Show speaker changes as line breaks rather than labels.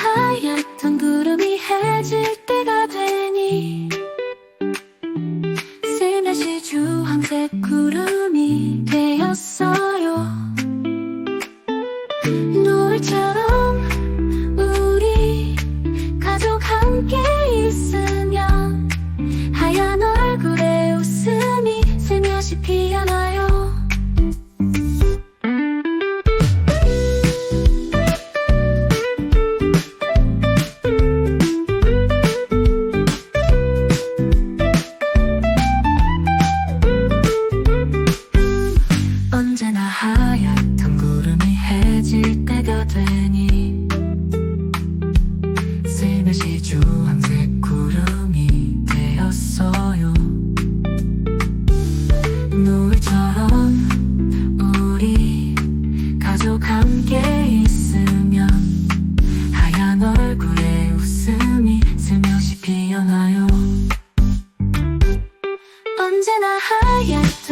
하얗던 단 구름이 해질 때가 되니 슬며시 주황색 구름이 되었어요. 노을처럼 우리 가족 함께 있으면 하얀 얼굴에 웃음이 스며시 피어나요. 언제나 하얗던